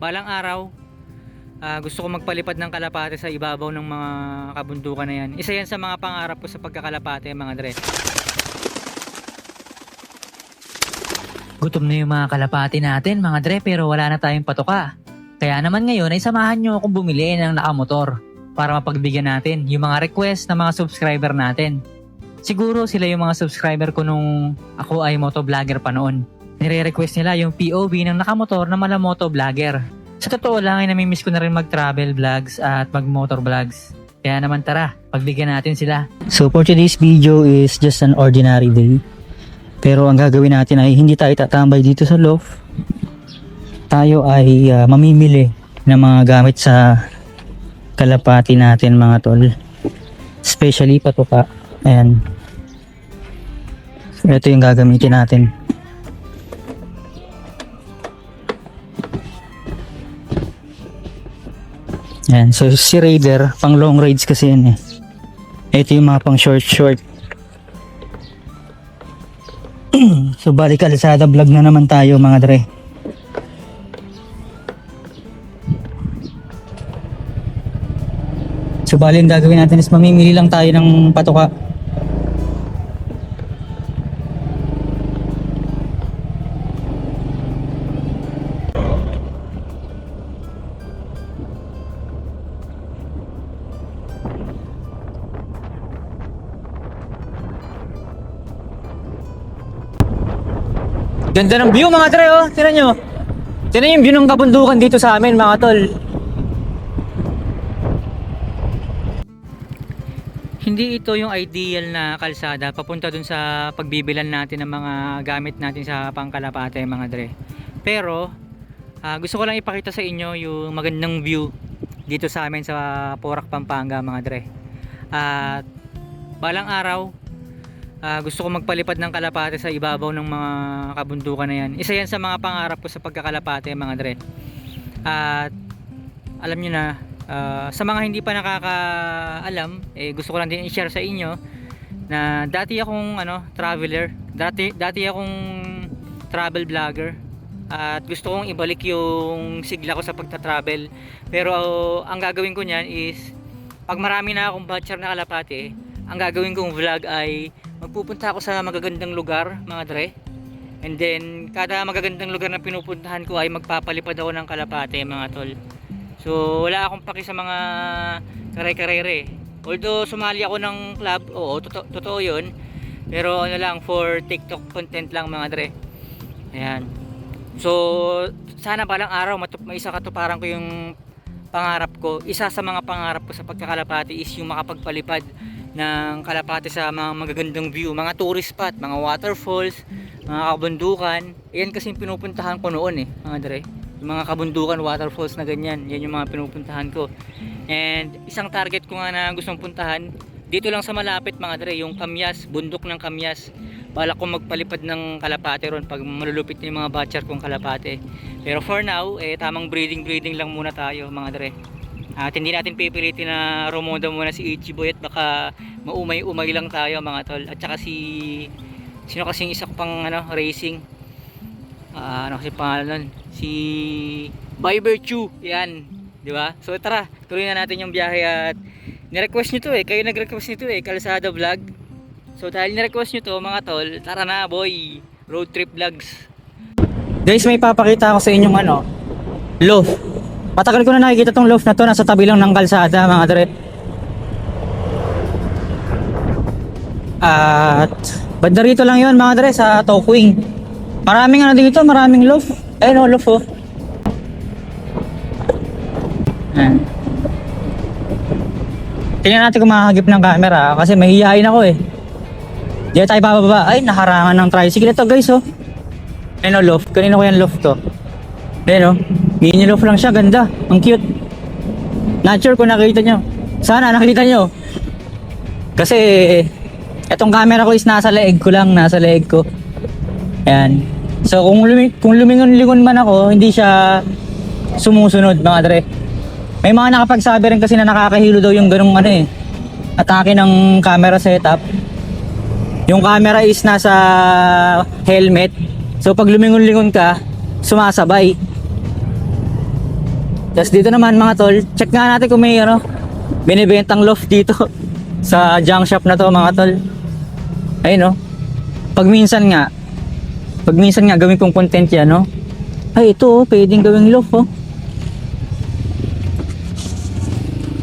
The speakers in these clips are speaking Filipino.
balang araw, ah, gusto ko magpalipad ng kalapate sa ibabaw ng mga kabundukan na yan. Isa yan sa mga pangarap ko sa pagkakalapate, mga dre. Gutom na yung mga kalapati natin mga dre pero wala na tayong patoka. Kaya naman ngayon ay samahan nyo akong bumili ng nakamotor para mapagbigyan natin yung mga request ng mga subscriber natin. Siguro sila yung mga subscriber ko nung ako ay motovlogger pa noon. Nire-request nila yung POV ng nakamotor na mala motovlogger. Sa totoo lang ay namimiss ko na rin mag-travel vlogs at mag-motor vlogs. Kaya naman tara, pagbigyan natin sila. So for today's video is just an ordinary day. Pero ang gagawin natin ay hindi tayo tatambay dito sa loft. Tayo ay ah, mamimili ng mga gamit sa kalapati natin mga tol. Especially patuka. Ayan. Ito yung gagamitin natin. Ayan. So si Raider, pang long rides kasi yan eh. Ito yung mga pang short short. so balik kalsada vlog na naman tayo mga dre. So bali ang gagawin natin is mamimili lang tayo ng patuka. Ganda ng view mga tre oh. Tingnan nyo. Tingnan yung view ng kabundukan dito sa amin mga tol. Hindi ito yung ideal na kalsada papunta dun sa pagbibilan natin ng mga gamit natin sa pangkalapate, mga dre. Pero, ah, gusto ko lang ipakita sa inyo yung magandang view dito sa amin sa Porac, Pampanga, mga dre. At balang araw, Ah, gusto ko magpalipad ng kalapate sa ibabaw ng mga kabundukan na yan. Isa yan sa mga pangarap ko sa pagkakalapate mga dre. At alam nyo na, ah, sa mga hindi pa nakakaalam, eh, gusto ko lang din i-share sa inyo na dati akong ano, traveler, dati, dati akong travel vlogger at gusto kong ibalik yung sigla ko sa pagta-travel. Pero ang gagawin ko niyan is pag marami na akong batcher na kalapate, ang gagawin kong vlog ay magpupunta ako sa magagandang lugar, mga dre. And then, kada magagandang lugar na pinupuntahan ko ay magpapalipad ako ng kalapate, mga tol. So, wala akong paki sa mga kare-karere. Although, sumali ako ng club, oo, totoo, totoo yun. Pero ano lang, for TikTok content lang, mga dre. Ayan. So, sana palang araw, matup may isa katuparan ko yung pangarap ko. Isa sa mga pangarap ko sa pagkakalapati is yung makapagpalipad ng kalapati sa mga magagandang view, mga tourist spot, mga waterfalls, mga kabundukan. Yan kasi yung pinupuntahan ko noon eh, mga dre. Yung mga kabundukan, waterfalls na ganyan, yan yung mga pinupuntahan ko. And isang target ko nga na gustong puntahan, dito lang sa malapit mga dre, yung Kamyas, bundok ng Kamyas. Balak ko magpalipad ng kalapate ron pag malulupit na yung mga batcher kong kalapate. Pero for now, eh, tamang breeding breeding lang muna tayo mga dre. At hindi natin pipilitin na rumoda muna si Ichiboy at baka maumay-umay lang tayo mga tol. At saka si sino kasing isa ko pang ano, racing. Ah, ano kasi pangalan nun? Si Viber Chu. Yan. Di ba? So tara, tuloy na natin yung biyahe at ni-request nyo to eh. Kayo nag-request nito eh, Kalsada Vlog. So dahil ni-request nyo to mga tol, tara na boy. Road trip vlogs. Guys, may papakita ako sa inyong ano, loft. Matagal ko na nakikita tong loft na to, nasa tabi lang ng kalsada mga dre. At banda rito lang yon mga dre sa Tokwing. Maraming ano dito, maraming loft. Eh no, loft oh. Ayan. Tingnan natin kung makakagip ng camera kasi mahihiyain ako eh. Diyan tayo bababa. Ay, nakarangan ng tricycle ito guys oh. Ano loft? Kanino ko yan loft to? Ayan o. Mini loft lang siya. Ganda. Ang cute. Not sure kung nakita nyo. Sana nakita nyo. Kasi etong camera ko is nasa leeg ko lang. Nasa leeg ko. Ayan. So kung, lumi kung lumingon-lingon man ako, hindi siya sumusunod mga dre. May mga nakapagsabi rin kasi na nakakahilo daw yung ganung ano eh. Atake ng camera setup. Yung camera is nasa helmet. So pag lumingon-lingon ka, sumasabay. Tapos dito naman mga tol, check nga natin kung may ano, binibentang loft dito sa junk shop na to mga tol. Ayun no. Pag minsan nga, pag minsan nga gawin kong content yan no. Ay ito oh, pwedeng gawing loft oh.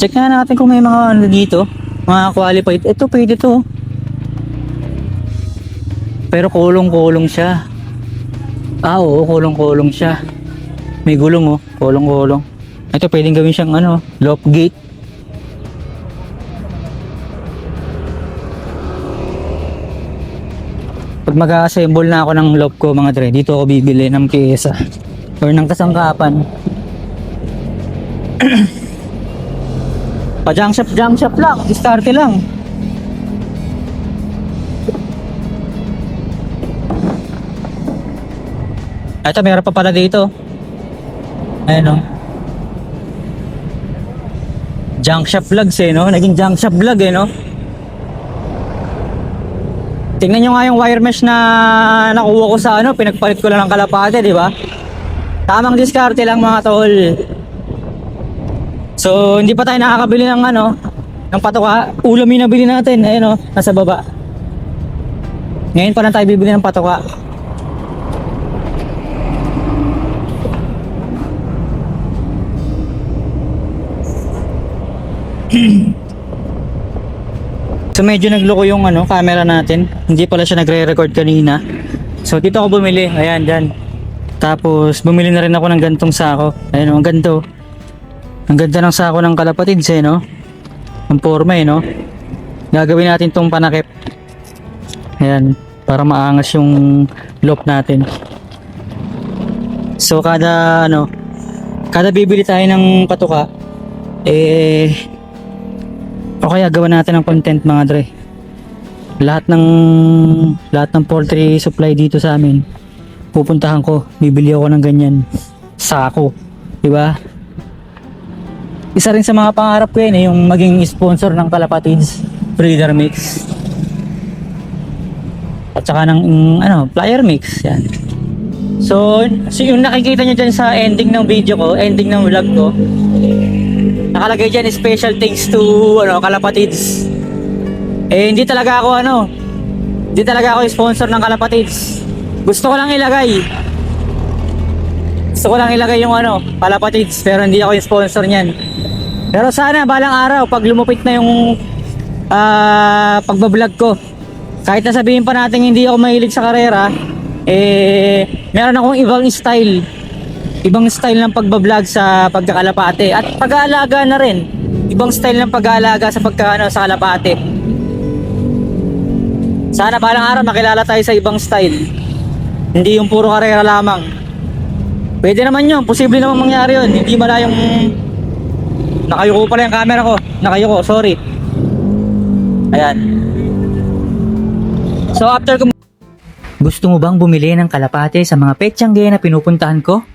Check nga natin kung may mga ano dito, mga qualified. Ito pwede to. oh. Pero kulong-kulong siya. Ah, oo, kulong-kulong siya. May gulong oh, kulong-kulong. Ito pwedeng gawin siyang ano, lock gate. Pag mag-assemble na ako ng lock ko mga dre, dito ako bibili ng pyesa or ng kasangkapan. pa junk shop, junk shop lang, diskarte lang. Ito, meron pa pala dito. Ayun o. Junk shop vlogs eh, no? Naging junk shop vlog eh, no? Tingnan nyo nga yung wire mesh na nakuha ko sa ano, pinagpalit ko lang ng kalapate, di ba? Tamang diskarte lang mga tol. So, hindi pa tayo nakakabili ng ano, ng patoka. Ulam yung nabili natin, ayun o, nasa baba. Ngayon pa lang tayo bibili ng patoka. So medyo nagloko yung ano, camera natin. Hindi pala siya nagre-record kanina. So dito ako bumili. Ayan, dyan. Tapos bumili na rin ako ng gantong sako. Ayan, oh, ang ganto. Ang ganda ng sako ng kalapatids eh, no? Ang forma eh, no? Gagawin natin tong panakip. Ayan, para maangas yung loop natin. So kada ano, kada bibili tayo ng patuka, eh o kaya gawa natin ng content mga dre. Lahat ng lahat ng poultry supply dito sa amin pupuntahan ko, bibili ako ng ganyan sako, 'di ba? Isa rin sa mga pangarap ko yan eh, yung maging sponsor ng Kalapatids Breeder Mix. At saka ng mm, ano, flyer mix yan. So, so yung nakikita nyo dyan sa ending ng video ko, ending ng vlog ko, nakalagay dyan special thanks to ano, Kalapatids. Eh, hindi talaga ako ano, hindi talaga ako sponsor ng Kalapatids. Gusto ko lang ilagay. Gusto ko lang ilagay yung ano, Kalapatids, pero hindi ako yung sponsor niyan. Pero sana balang araw, pag lumupit na yung ah pagbablog ko, kahit na sabihin pa natin hindi ako mahilig sa karera, eh, meron akong ibang style ibang style ng pagbablog sa pagkakalapate at pag-aalaga na rin. Ibang style ng pag-aalaga sa pagkaano sa kalapate. Sana balang araw makilala tayo sa ibang style. Hindi yung puro karera lamang. Pwede naman yun. Posible naman mangyari yun. Hindi malayong nakayuko pala yung camera ko. Nakayuko sorry. Ayan. So after Gusto mo bang bumili ng kalapate sa mga petsangge na pinupuntahan ko?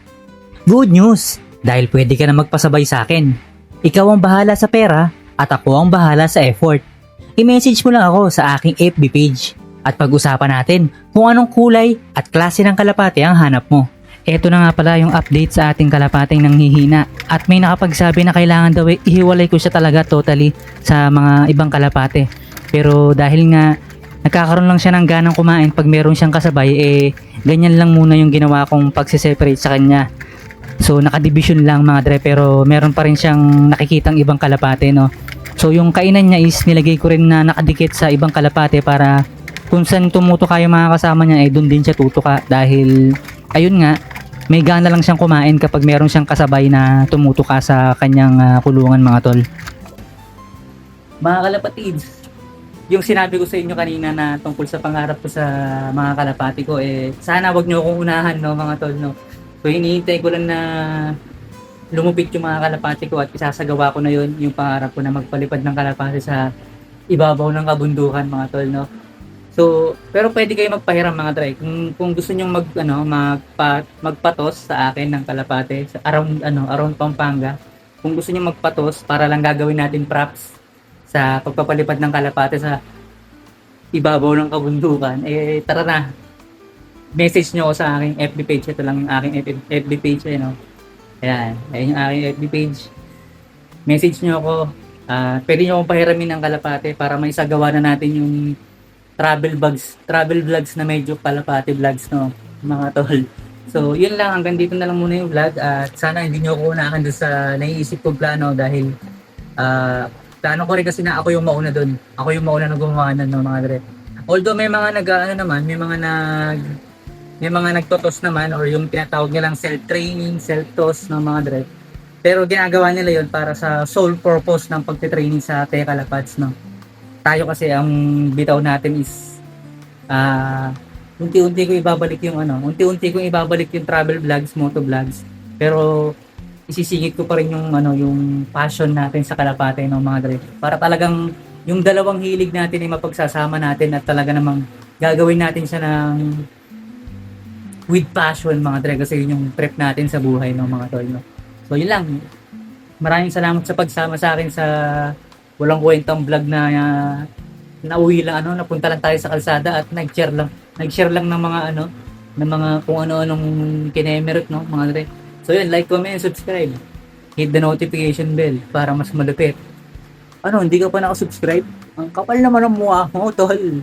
Good news! Dahil pwede ka na magpasabay sa akin. Ikaw ang bahala sa pera at ako ang bahala sa effort. I-message mo lang ako sa aking FB page at pag-usapan natin kung anong kulay at klase ng kalapate ang hanap mo. Ito na nga pala yung update sa ating kalapating nanghihina at may nakapagsabi na kailangan daw ihiwalay ko siya talaga totally sa mga ibang kalapate. Pero dahil nga nagkakaroon lang siya ng ganang kumain pag meron siyang kasabay eh ganyan lang muna yung ginawa kong pagsiseparate sa kanya so nakadivision lang mga dre pero meron pa rin siyang nakikitang ibang kalapate no? So yung kainan niya is nilagay ko rin na nakadikit sa ibang kalapate para kung saan tumutuka yung mga kasama niya eh doon din siya tutuka. Dahil ayun nga may gana lang siyang kumain kapag meron siyang kasabay na tumutuka sa kanyang ah, kulungan mga tol. Mga kalapatids yung sinabi ko sa inyo kanina na tungkol sa pangarap ko sa mga kalapati ko eh sana wag niyo akong unahan no mga tol no. So hinihintay ko lang na lumupit yung mga kalapati ko at isasagawa ko na yon yung pangarap ko na magpalipad ng kalapati sa ibabaw ng kabundukan mga tol no. So pero pwede kayo magpahiram mga try kung kung gusto niyo mag ano magpa, magpatos sa akin ng kalapate sa around ano around Pampanga. Kung gusto niyo magpatos para lang gagawin natin props sa pagpapalipad ng kalapate sa ibabaw ng kabundukan, eh tara na. Message nyo sa aking FB page. Ito lang yung aking FB page. Eh, no? Ayan, ayan yung aking FB page. Message nyo ako. Ah, pwede nyo akong pahiramin ng kalapate para may isagawa na natin yung travel vlogs, travel vlogs na medyo kalapate vlogs, no, mga tol. So, yun lang. Hanggang dito na lang muna yung vlog. At sana hindi nyo ako unahan doon sa naiisip ko plano dahil ah plano ko rin kasi na ako yung mauna doon. Ako yung mauna na gumawa nun, no, mga dre. Although may mga nag ano naman, may mga nag may mga nagtotos naman or yung tinatawag nilang self-training, self-toss ng mga dre. Pero ginagawa nila yon para sa sole purpose ng pagte-training sa Teka Lapads, no. Tayo kasi ang bitaw natin is ah unti-unti ko ibabalik yung ano, unti-unti ko ibabalik yung travel vlogs, moto vlogs. Pero isisingit ko pa rin yung ano, yung passion natin sa Kalapate ng mga dre. Para talagang yung dalawang hilig natin ay mapagsasama natin at talaga namang gagawin natin siya ng with passion mga dre kasi yun yung trip natin sa buhay ng mga tol no. So yun lang. Maraming salamat sa pagsama sa akin sa walang kwentang vlog na uh, nauwi lang ano, napunta lang tayo sa kalsada at nag-share lang, nag-share lang ng mga ano, ng mga kung ano-anong kinemerot no, mga dre. So yun, like, comment, subscribe. Hit the notification bell para mas malupit. Ano, hindi ka pa nakasubscribe? Ang kapal naman ng mukha mo, tol.